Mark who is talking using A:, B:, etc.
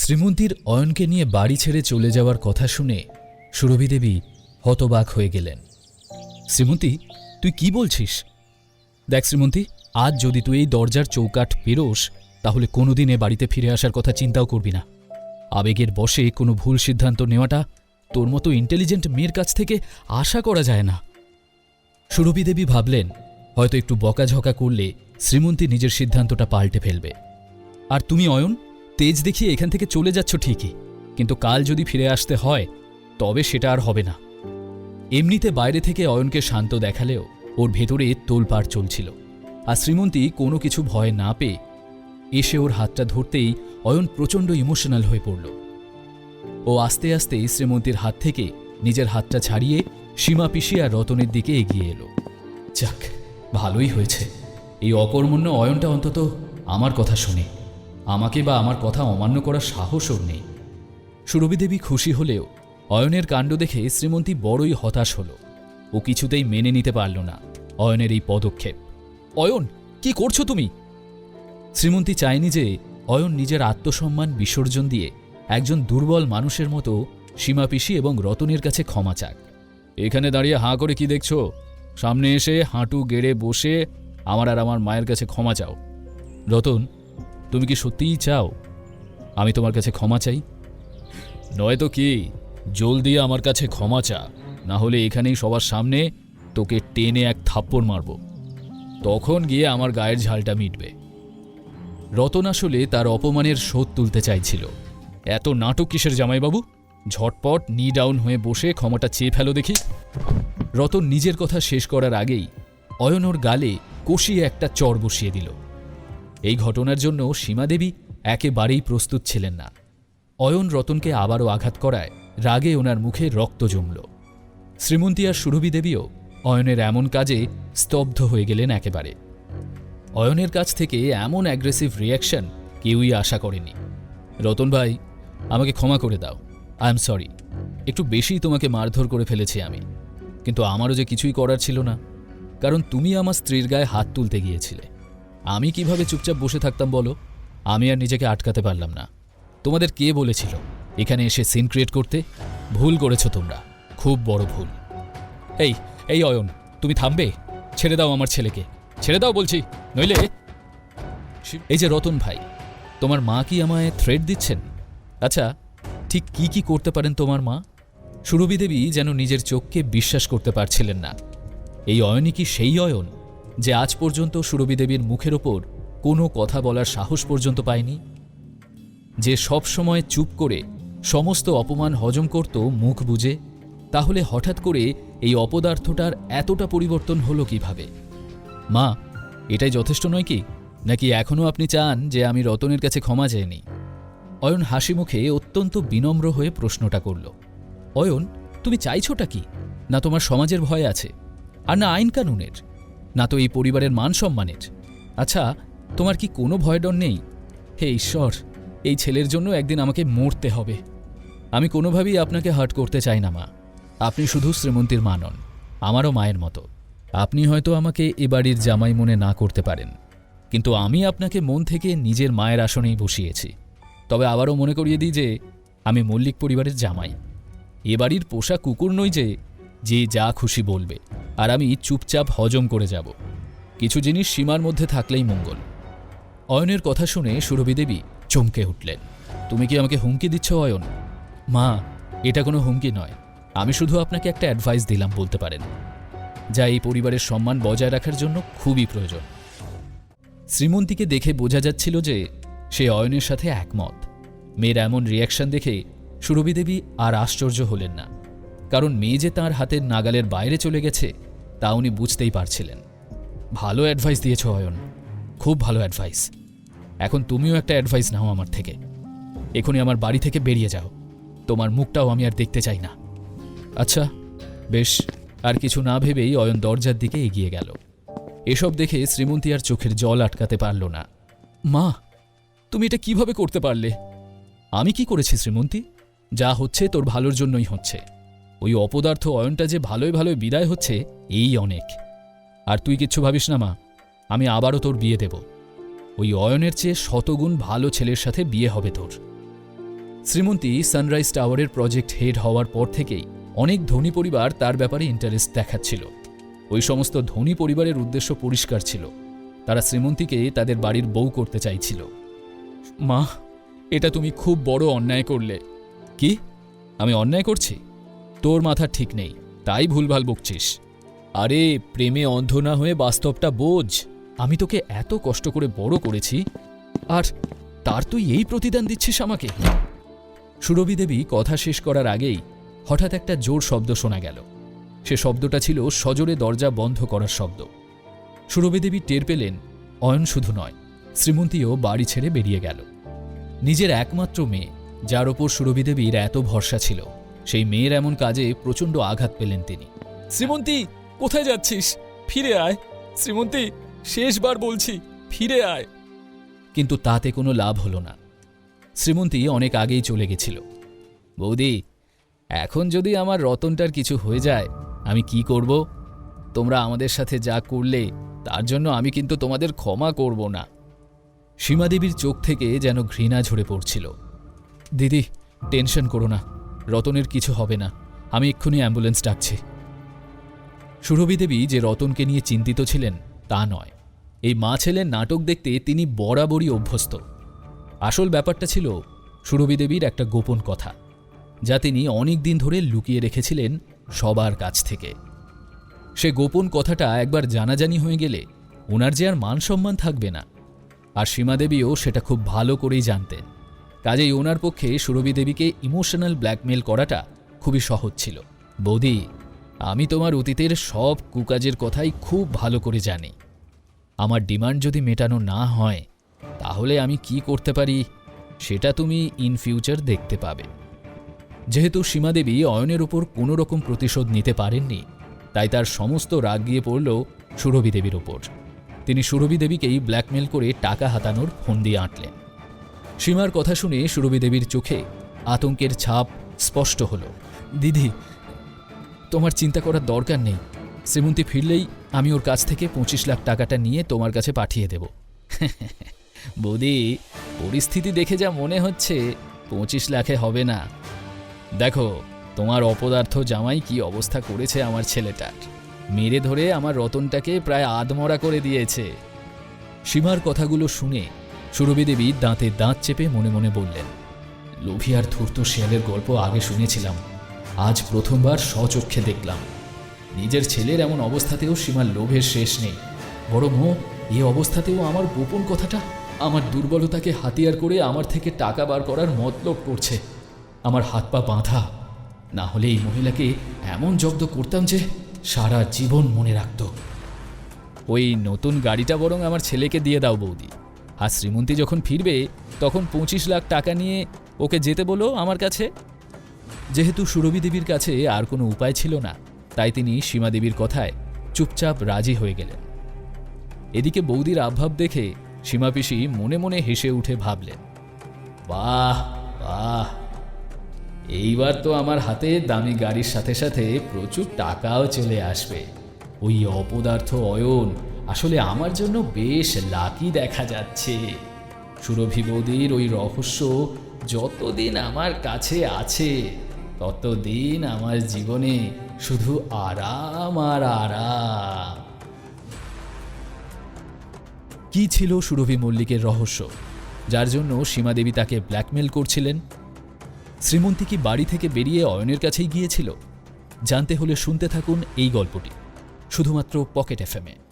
A: শ্রীমন্তীর অয়নকে নিয়ে বাড়ি ছেড়ে চলে যাওয়ার কথা শুনে সুরভি দেবী হতবাক হয়ে গেলেন। শ্রীমন্তী, তুই কি বলছিস? দেখ শ্রীমন্তী, আজ যদি তুই এই দরজার চৌকাঠ পেরোস, তাহলে কোনোদিন এ বাড়িতে ফিরে আসার কথা চিন্তাও করবি না। আবেগের বশে কোনো ভুল সিদ্ধান্ত নেওয়াটা তোর মতো ইন্টেলিজেন্ট মেয়ের কাছ থেকে আশা করা যায় না। সুরভি দেবী ভাবলেন, হয়তো একটু বকাঝকা করলে শ্রীমন্তী নিজের সিদ্ধান্তটা পাল্টে ফেলবে। আর তুমি অয়ন তেজ দেখিয়ে এখান থেকে চলে যাচ্ছ ঠিকই, কিন্তু কাল যদি ফিরে আসতে হয়, তবে সেটা আর হবে না। এমনিতে বাইরে থেকে অয়নকে শান্ত দেখালেও ওর ভেতরে তোলপাড় চলছিল, আর শ্রীমন্তী কোনো কিছু ভয় না পেয়ে এসে ওর হাতটা ধরতেই অয়ন প্রচণ্ড ইমোশনাল হয়ে পড়ল। ও আস্তে আস্তে শ্রীমন্তীর হাত থেকে নিজের হাতটা ছাড়িয়ে সীমা পিসি আর রতনের দিকে এগিয়ে এলো। যাক, ভালোই হয়েছে। এই অকর্মণ্য অয়নটা অন্তত আমার কথা শুনে। আমাকে বা আমার কথা অমান্য করার সাহস ওর নেই। সুরভি দেবী খুশি হলেও অয়নের কাণ্ড দেখে শ্রীমন্তী বড়ই হতাশ হল। ও কিছুতেই মেনে নিতে পারল না, অয়নের এই পদক্ষেপ। অয়ন, কি করছ তুমি? শ্রীমন্তী চায়নি যে অয়ন নিজের আত্মসম্মান বিসর্জন দিয়ে একজন দুর্বল মানুষের মতো সীমাপিসি এবং রতনের কাছে ক্ষমা চাক। এখানে দাঁড়িয়ে হাঁ করে কি দেখছ? সামনে এসে হাঁটু গেড়ে বসে আমার আর আমার মায়ের কাছে ক্ষমা চাও। রতন তুমি কি সত্যিই চাও? আমি তোমার কাছে ক্ষমা চাই। নয়তো কি, জলদি আমার কাছে ক্ষমা চা না হলে এখানেই সবার সামনে তোকে টেনে এক থাপ্পড় মারব। তখন গিয়ে আমার গায়ের ঝালটা মিটবে। রতন আসলে তার অপমানের শোধ তুলতে চাইছিল। এত নাটক কিসের জামাইবাবু? ঝটপট নি ডাউন হয়ে বসে ক্ষমাটা চেয়ে ফেলো দেখি। রতন নিজের কথা শেষ করার আগেই অয়নর গালে কষিয়ে একটা চর বসিয়ে দিল। এই ঘটনার জন্য সীমাদেবী একেবারেই প্রস্তুত ছিলেন না। অয়ন রতনকে আবারও আঘাত করায় রাগে ওনার মুখে রক্ত জমল। শ্রীমন্তী আর সুরভি দেবীও অয়নের এমন কাজে স্তব্ধ হয়ে গেলেন একেবারে। অয়নের কাছ থেকে এমন অ্যাগ্রেসিভ রিয়াকশন কেউই আশা করেনি। রতন ভাই, আমাকে ক্ষমা করে দাও। আই এম সরি একটু বেশি তোমাকে মারধর করে ফেলেছি আমি। কিন্তু আমারও যে কিছুই করার ছিল না। কারণ তুমি আমার স্ত্রীর গায়ে হাত তুলতে গিয়েছিলে। আমি কীভাবে চুপচাপ বসে থাকতাম বলো? আমি আর নিজেকে আটকাতে পারলাম না। তোমাদের কে বলেছিল? এখানে এসে সিন ক্রিয়েট করতে? ভুল করেছ তোমরা। খুব বড় ভুল। এই এই অয়ন, তুমি থামবে? ছেড়ে দাও আমার ছেলেকে। ছেড়ে দাও বলছি, নইলে এই যে রতন ভাই, তোমার মা কি আমায় থ্রেড দিচ্ছেন? আচ্ছা ঠিক কি কি করতে পারেন তোমার মা? সুরভি দেবী যেন নিজের চোখকে বিশ্বাস করতে পারছিলেন না। এই অয়নই কি সেই অয়ন? যে আজ পর্যন্ত সুরভি দেবীর মুখের ওপর কোনো কথা বলার সাহস পর্যন্ত পায়নি? যে সব সময় চুপ করে সমস্ত অপমান হজম করত মুখ বুঝে তাহলে হঠাৎ করে এই অপদার্থটার এতটা পরিবর্তন হলো কীভাবে? মা, এটাই যথেষ্ট নয় কি? নাকি এখনও আপনি চান যে আমি রতনের কাছে ক্ষমা চাইনি অয়ন হাসি মুখে অত্যন্ত বিনম্র হয়ে প্রশ্নটা করল। অয়ন, তুমি চাইছোটা কি? না তোমার সমাজের ভয় আছে? আর না আইন কানুনের? না তো এই পরিবারের মান সম্মানের। আচ্ছা তোমার কি কোনো ভয় ডর নেই? হে ঈশ্বর, এই ছেলের জন্য একদিন আমাকে মরতে হবে। আমি কোনোভাবেই আপনাকে হার্ট করতে চাই না, মা। আপনি শুধু শ্রীমন্তীর মা নন, আমারও মায়ের মতো। আপনি হয়তো আমাকে এ বাড়ির জামাই মনে না করতে পারেন, কিন্তু আমি আপনাকে মন থেকে নিজের মায়ের আসনেই বসিয়েছি। তবে আবারও মনে করিয়ে দিই যে, আমি মল্লিক পরিবারের জামাই। এ বাড়ির পোষা কুকুর নই যে যে যা খুশি বলবে। আর আমি চুপচাপ হজম করে যাব। কিছু জিনিস সীমার মধ্যে থাকলেই মঙ্গল। অয়নের কথা শুনে সুরভি দেবী চমকে উঠলেন। তুমি কি আমাকে হুমকি দিচ্ছ অয়ন? মা, এটা কোনো হুমকি নয়। আমি শুধু আপনাকে একটা অ্যাডভাইস দিলাম বলতে পারেন। যা এই পরিবারের সম্মান বজায় রাখার জন্য খুবই প্রয়োজন। শ্রীমন্তীকে দেখে বোঝা যাচ্ছিল যে সে অয়নের সাথে একমত। মেয়ের এমন রিয়াকশন দেখে সুরভি দেবী আর আশ্চর্য হলেন না। কারণ মেয়ে যে তাঁর হাতের নাগালের বাইরে চলে গেছে তা উনি বুঝতেই পারছিলেন। ভালো অ্যাডভাইস দিয়েছ অয়ন। খুব ভালো অ্যাডভাইস এখন তুমিও একটা অ্যাডভাইস নাও আমার থেকে। এখনই আমার বাড়ি থেকে বেরিয়ে যাও। তোমার মুখটাও আমি আর দেখতে চাই না। আচ্ছা বেশ। আর কিছু না ভেবেই অয়ন দরজার দিকে এগিয়ে গেল। এসব দেখে শ্রীমন্তী আর চোখের জল আটকাতে পারল না। মা, তুমি এটা কীভাবে করতে পারলে? আমি কি করেছি শ্রীমন্তী? যা হচ্ছে তোর ভালোর জন্যই হচ্ছে। ওই অপদার্থ অয়নটা যে ভালোই ভালোই বিদায় হচ্ছে, এই অনেক। আর তুই কিচ্ছু ভাবিস না, মা। আমি আবারও তোর বিয়ে দেব। ওই অয়নের চেয়ে শতগুণ ভালো ছেলের সাথে বিয়ে হবে তোর। শ্রীমন্তী সানরাইজ টাওয়ারের প্রজেক্ট হেড হওয়ার পর থেকেই অনেক ধনী পরিবার তার ব্যাপারে ইন্টারেস্ট দেখাচ্ছিল। ওই সমস্ত ধনী পরিবারের উদ্দেশ্য পরিষ্কার ছিল। তারা শ্রীমন্তীকে তাদের বাড়ির বউ করতে চাইছিল। মা, এটা তুমি খুব বড় অন্যায় করলে। কি? আমি অন্যায় করছি? তোর মাথা ঠিক নেই, তাই ভুলভাল বকছিস। আরে, প্রেমে অন্ধ না হয়ে বাস্তবটা বোঝ। আমি তোকে এত কষ্ট করে বড় করেছি। আর তার তুই এই প্রতিদান দিচ্ছিস আমাকে। সুরভি দেবী কথা শেষ করার আগেই হঠাৎ একটা জোর শব্দ শোনা গেল। সে শব্দটা ছিল সজোরে দরজা বন্ধ করার শব্দ। সুরভি দেবী টের পেলেন, অয়ন শুধু নয়, শ্রীমন্তীও বাড়ি ছেড়ে বেরিয়ে গেল। নিজের একমাত্র মেয়ে, যার ওপর সুরভি দেবীর এত ভরসা ছিল। সেই মেয়ের এমন কাজে প্রচণ্ড আঘাত পেলেন তিনি। শ্রীমন্তী, কোথায় যাচ্ছিস? ফিরে আয়। শ্রীমন্তী, শেষবার বলছি, ফিরে আয়। কিন্তু তাতে কোনো লাভ হলো না। শ্রীমন্তী অনেক আগেই চলে গেছিল। বৌদি, এখন যদি আমার রতনটার কিছু হয়ে যায়, আমি কি করব? তোমরা আমাদের সাথে যা করলে, তার জন্য আমি কিন্তু তোমাদের ক্ষমা করব না। সীমাদেবীর চোখ থেকে যেন ঘৃণা ঝরে পড়ছিল। দিদি, টেনশন করো না। রতনের কিছু হবে না। আমি এক্ষুনি অ্যাম্বুলেন্স ডাকছি। সুরভি দেবী যে রতনকে নিয়ে চিন্তিত ছিলেন, তা নয়। এই মা ছেলের নাটক দেখতে তিনি বরাবরই অভ্যস্ত। আসল ব্যাপারটা ছিল সুরভি দেবীর একটা গোপন কথা, যা তিনি অনেক দিন ধরে লুকিয়ে রেখেছিলেন সবার কাছ থেকে। সে গোপন কথাটা একবার জানাজানি হয়ে গেলে ওনার যে আর মান সম্মান থাকবে না, আর সীমাদেবীও সেটা খুব ভালো করেই জানতেন। কাজেই ওনার পক্ষে সুরভি দেবীকে ইমোশনাল ব্ল্যাকমেল করাটা খুবই সহজ ছিল। বৌদি, আমি তোমার অতীতের সব কুকাজের কথাই খুব ভালো করে জানি। আমার ডিমান্ড যদি মেটানো না হয়, তাহলে আমি কি করতে পারি, সেটা তুমি ইন ফিউচার দেখতে পাবে। যেহেতু সীমাদেবী অয়নের উপর কোনো রকম প্রতিশোধ নিতে পারেননি, তাই তার সমস্ত রাগ গিয়ে পড়ল সুরভি দেবীর ওপর তিনি সুরভি দেবীকেই ব্ল্যাকমেল করে টাকা হাতানোর ফোন দিয়ে আঁটলেন। সীমার কথা শুনে সুরভি দেবীর চোখে আতঙ্কের ছাপ স্পষ্ট হলো। দিদি, তোমার চিন্তা করার দরকার নেই। শ্রীমন্তী ফিরলেই আমি ওর কাছ থেকে পঁচিশ লাখ টাকাটা নিয়ে তোমার কাছে পাঠিয়ে দেব। বৌদি, পরিস্থিতি দেখে যা মনে হচ্ছে, পঁচিশ লাখে হবে না। দেখো, তোমার অপদার্থ জামাই কি অবস্থা করেছে আমার ছেলেটার। মেরে ধরে আমার রতনটাকে প্রায় আধমরা করে দিয়েছে। সীমার কথাগুলো শুনে সুরভি দেবী দাঁতে দাঁত চেপে মনে মনে বললেন, লোভী আর ধূর্ত শেয়ালের গল্প আগে শুনেছিলাম। আজ প্রথমবার স্বচক্ষে দেখলাম। নিজের ছেলের এমন অবস্থাতেও সীমার লোভের শেষ নেই। বড় মো এই অবস্থাতেও আমার গোপন কথাটা? আমার দুর্বলতাকে হাতিয়ার করে আমার থেকে টাকা বার করার মতলব করছে। আমার হাত পা বাঁধা। না হলে এই মহিলাকে এমন জব্দ করতাম যে সারা জীবন মনে রাখত। ওই নতুন গাড়িটা বরং আমার ছেলেকে দিয়ে দাও বৌদি। আর শ্রীমন্তী যখন ফিরবে, তখন পঁচিশ লাখ টাকা নিয়ে ওকে যেতে বলো আমার কাছে। যেহেতু সুরভি দেবীর কাছে আর কোনো উপায় ছিল না, তাই তিনি সীমা দেবীর কথায় চুপচাপ রাজি হয়ে গেলেন। এদিকে বৌদির আভাব দেখে সীমা পিসি মনে মনে হেসে উঠে ভাবলেন, বাহ বাহ, এইবার তো আমার হাতে দামি গাড়ির সাথে সাথে প্রচুর টাকাও চলে আসবে। ওই অপদার্থ অয়ন আসলে আমার জন্য বেশ লাকি দেখা যাচ্ছে। সুরভি বৌদির ওই রহস্য যতদিন আমার কাছে আছে, ততদিন আমার জীবনে শুধু আরাম আর আরাম। কি ছিল সুরভি মল্লিকের রহস্য? যার জন্য সীমাদেবী তাকে ব্ল্যাকমেল করছিলেন? শ্রীমন্তী কি বাড়ি থেকে বেরিয়ে অয়নের কাছেই গিয়েছিল? জানতে হলে শুনতে থাকুন এই গল্পটি, শুধুমাত্র পকেট এফএমে